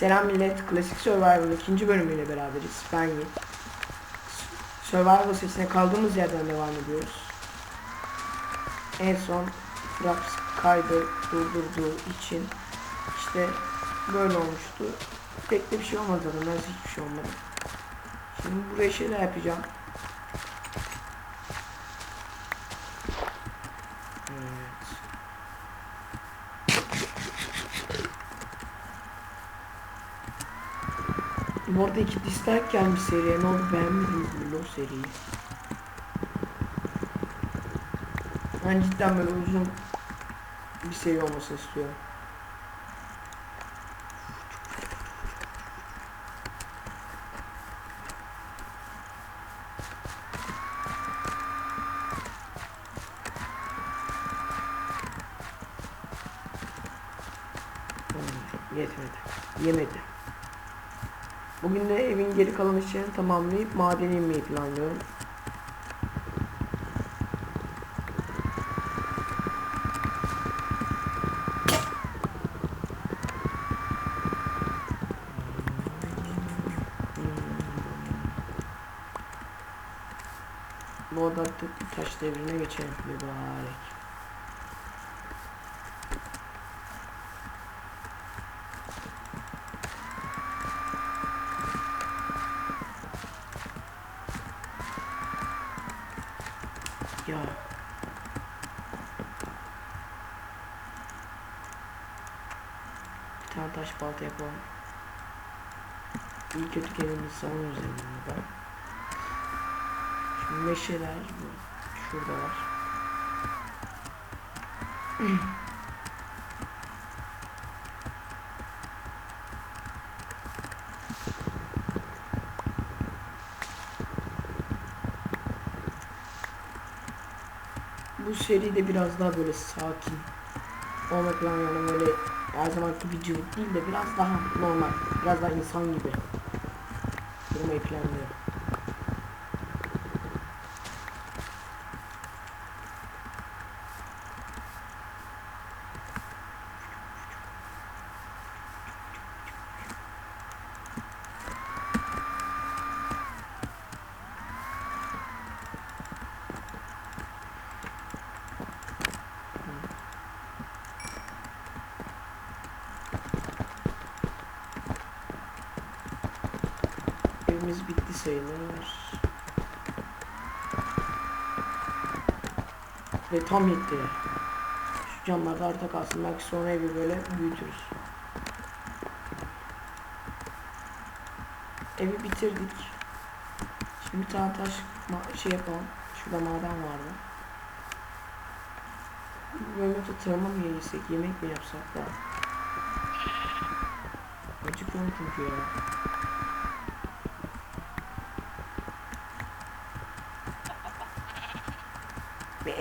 Selam millet, Klasik Survival'ın ikinci bölümüyle beraberiz. Ben Yiğit. Survival sesine kaldığımız yerden devam ediyoruz. En son Fraps kaydı durdurduğu için işte böyle olmuştu. Pek de bir şey olmadı neredeyse hiçbir şey olmadı. Şimdi buraya şeyler yapacağım. Evet. Bu arada iki dislike gelmiş seriye. Ne oldu beğenmediniz mi o seriyi? Ben cidden böyle uzun bir seri olmasını istiyorum. Yetmedi. Yemedi. Bugün de evin geri kalan işlerini tamamlayıp madene inmeyi planlıyorum. Bu artık taş devrine geçelim mübarek. Ya. Bir tane taş balta yapalım. İyi kötü kendimizi savunuyoruz elimizde. Şimdi meşeler. Şurada var. Bu seri de biraz daha böyle sakin olmak falan yani böyle her zamanki bir cıvık değil de biraz daha normal, biraz daha insan gibi durmayı planlıyorum. Evimiz bitti sayılır. Ve tam yetti. Şu camlar da arta kalsın. Belki sonra evi böyle büyütürüz. Evi bitirdik. Şimdi bir tane taş şey yapalım. Şurada maden vardı. Böyle tarıma mı yesek, yemek mi yapsak da? Acıkıyorum çünkü ya. Be.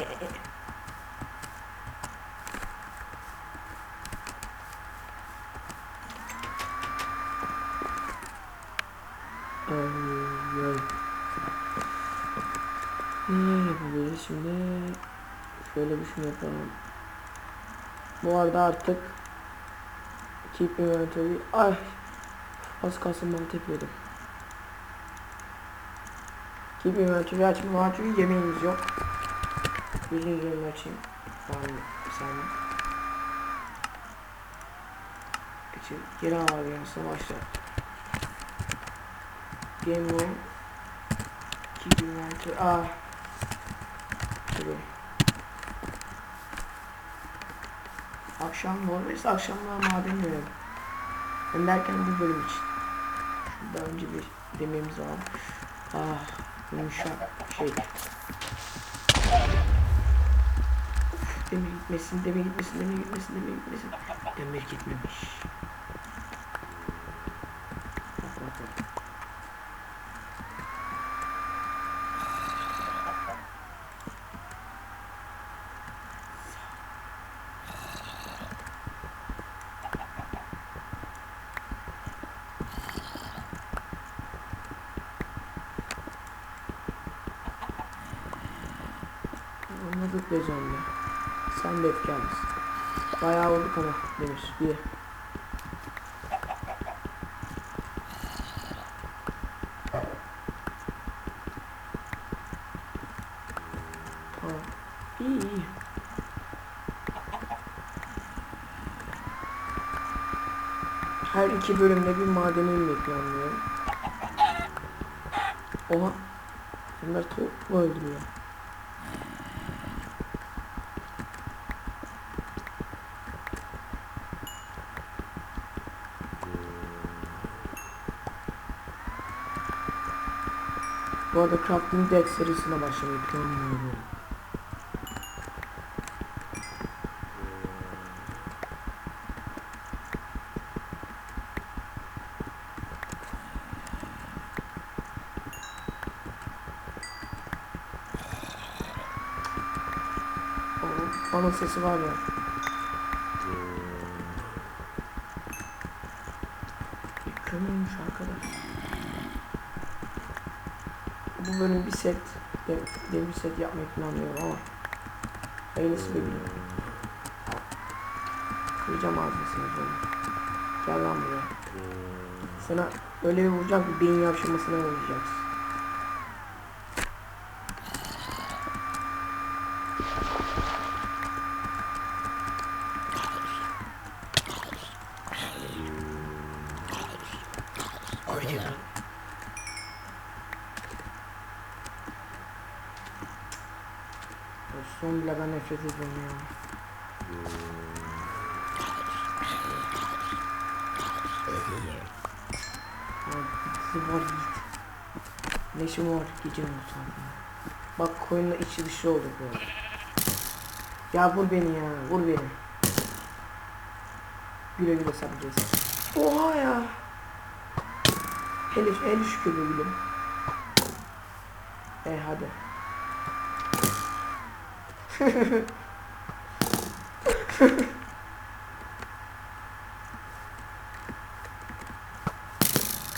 Ay, ay. Ne yapabiliriz şimdi? Bir şey yapalım. Bu arada artık Keep inventory Ay! Az kalsın bana tepiyordum Keep inventory açma çünkü yemeğimiz yok. Üzerine açayım Tamam saniye Geçin geri abi yansına başla. Game room Keep inventory Ah! Tabii Akşam normalde akşamlar maden yiyorum. Ben derken bu bölüm için. Şurada önce bir dememiz var. Ah yumuşak şey. Demir gitmesin, demir gitmesin, demir gitmesin, demir gitmesin. Demir gitmemiş. ama çok lezzetli. Sen de öfkemiz. Bayağı olduk ama demiş. Bir. İyi. Her iki bölümde bir madeni inmek yanmıyor. Oha. Bunlar tavuk mu öldürüyor? Bu arada Crafting Deck serisine başlamayı planlıyorum. Bana sesi var ya. Kömürmüş arkadaş. Bu bölüm bir set, dev, bir set yapmayı planlıyorum ama hayırlısı bir gün. Kıracağım ağzını sonra. Gel lan buraya. Sana öyle bir vuracağım ki beyin yavşamasına uğrayacaksın. Bile ben nefret ediyorum ya. Zıbar git. Ne işin var gecenin saatinde. Bak koyunla içi dışı bu arada. Ya vur beni ya vur beni. Güle güle sabredeceğiz. Oha ya. Hele, hele şükür be gülüm. E hadi.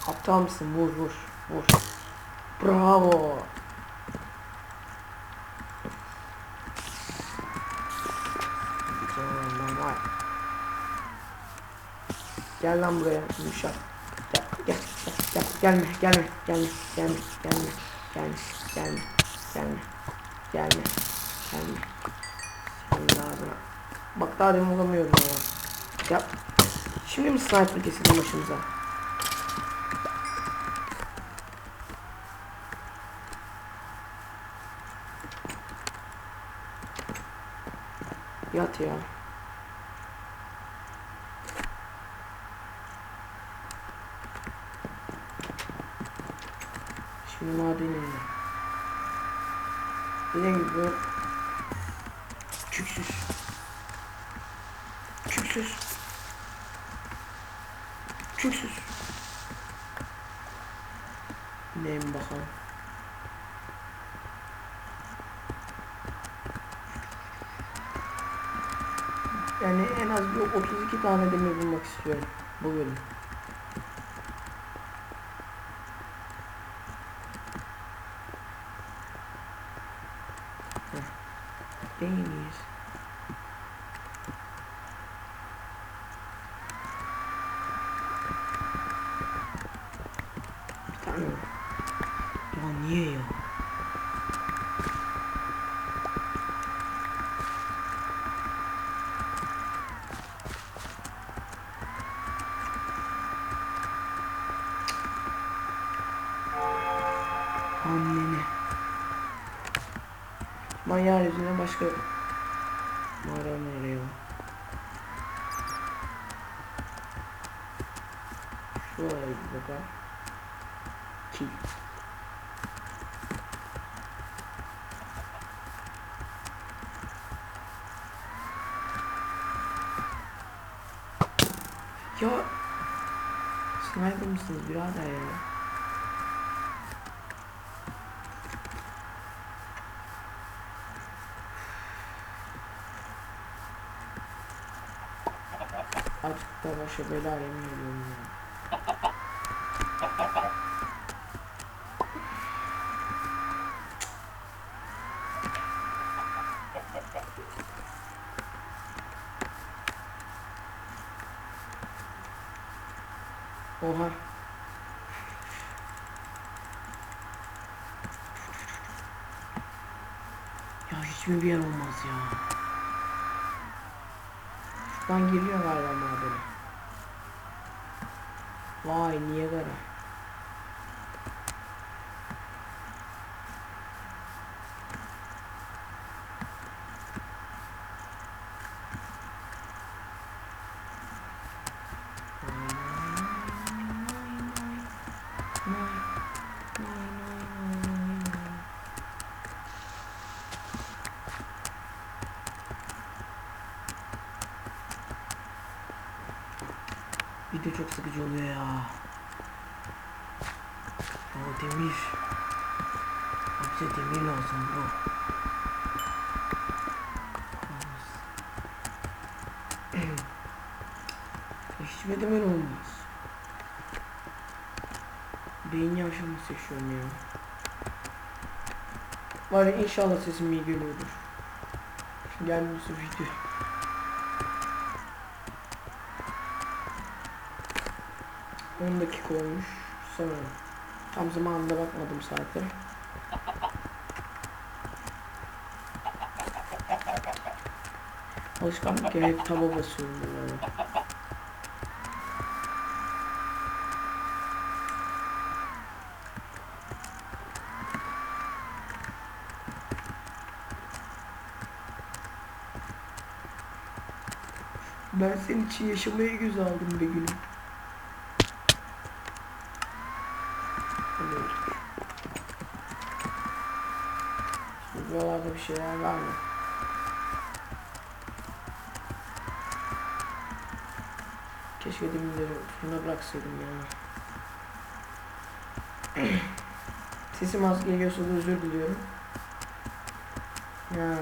Aptal mısın? Vur vur vur. Bravo. Vay. Gel lan buraya yumuşak. Gel gel gel gelme gelme gelme gelme gelme gelme gelme gelme gelme gelme. Senin ağzına. Bak daha demin vuramıyorum. Ya şimdi mi sniper kesildi başımıza? Yat ya. Şimdi madene inelim. Dediğim gibi Küksüz. Küksüz. Neyim bakalım. Yani en az bir 32 tane demir bulmak istiyorum bu bölüm. Değil miyiz? Bir tane mi? Ya niye ya? Anneni. Ben yeryüzüne başka mağara mı arıyor? Şuraya bir bakalım. Kil. Ya Sniper mısınız birader ya? Artık da başa bela yemin ediyorum ya. Oha. Ya hiç Hiçbir bir yer olmaz ya. Alttan giriyorlar galiba böyle. Vay niye böyle? Video çok sıkıcı oluyor ya. O demir. Bize demir lazım bro. Hiçbir demir olmaz. Beyin yavşaması yaşıyorum ya. Var ya inşallah sesim iyi geliyordur. Gelmiyorsa video. On dakika olmuş sanırım. Tam zamanında bakmadım saate. Alışkanlık ya hep taba basıyorum böyle. Ben senin için yaşamayı göz aldım be gülüm. Hadi otur. Şimdi buralarda bir şeyler var mı? Keşke demirleri suyuna bıraksaydım ya. Sesim az geliyorsa da özür diliyorum. Yani.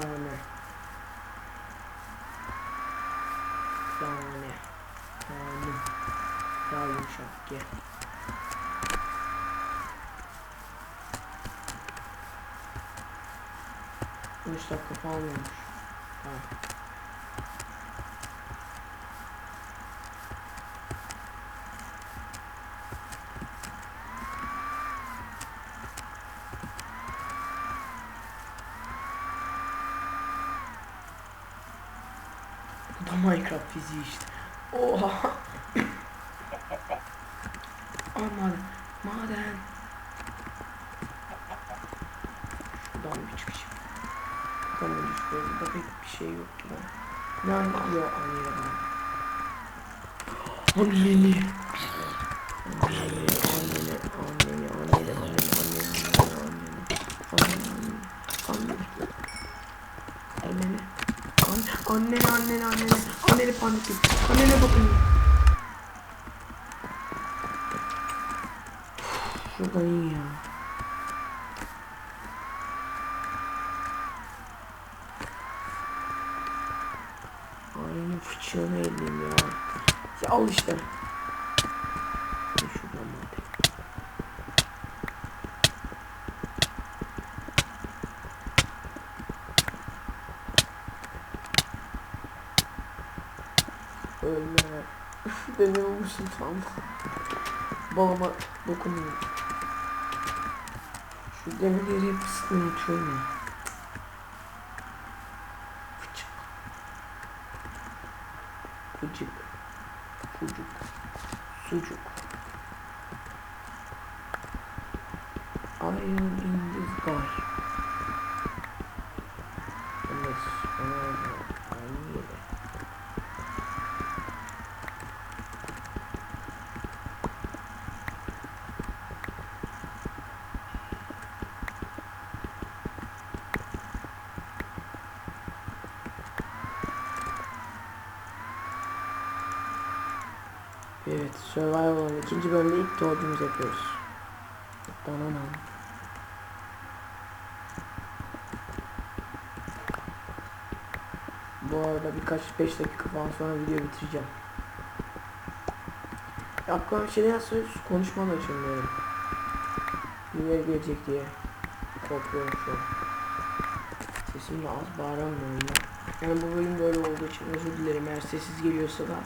Yani. Yani. Daha yumuşak gel. Üç dakika falan olmuş. Ha. Bu da Minecraft fiziği işte. Oha. Aa maden. Maden. Şuradan bir çıkış. Bakalım ne düşüyor. Burada pek bir şey yok gibi. Yani yok anneye bak. Anneni. Anneni, anneni, anneni, anneni, anneni, anneni, anneni, anneni, anneni, anneni, anneni, anneni, anneni, anneni panik et. Annene bakın. Şuradan iyi ya. şunu ne bileyim ya. İşte al işte. Şuradan mı atayım? Ölme. Beni vurmuşsun tamam. Babama dokunmayın. Şu demirleri hep sıkıntı unutuyorum. Gıcık. Kucuk. Sucuk. Ayın Evet, Survival'ın ikinci bölümde ilk doğduğumuzu yapıyoruz. Dananam. Bu arada birkaç 5 dakika falan sonra video bitireceğim. Aklıma bir şey gelse konuşmam açamıyorum. Neler gelecek diye korkuyorum şu an. Sesim de az bağıramıyorum ya. Yani bu bölüm böyle olduğu için özür dilerim eğer sessiz geliyorsa da.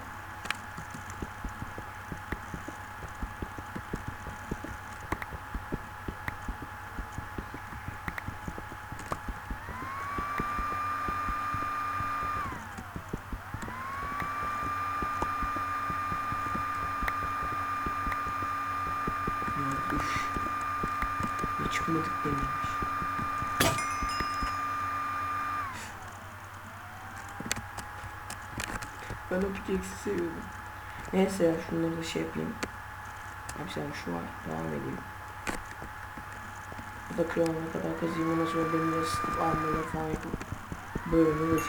Ben o pickaxe'i seviyorum. Neyse ya şunları da şey yapayım. Sen şu var. Devam edeyim. Da kıyamana kadar kazıyım. Ondan sonra benim de ısıtıp almaları falan yapıp bölümü de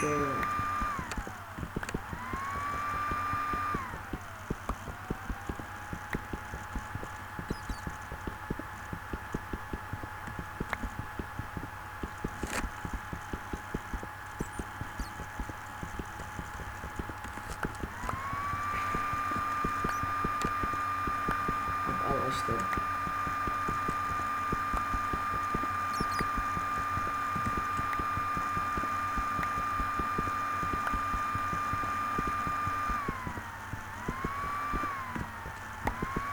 işte.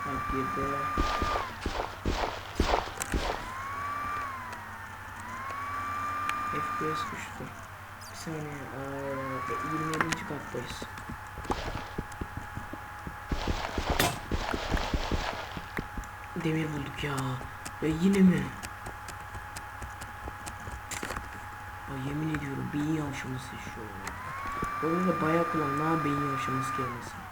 Bak girdi. FPS düştü. Bir saniye. Eee 27. kattayız. Demir bulduk ya. Ya yine mi? Ya yemin ediyorum beyin yavşaması şu. Orada da bayağı kullanım. Ne beyin yavşaması kelimesi.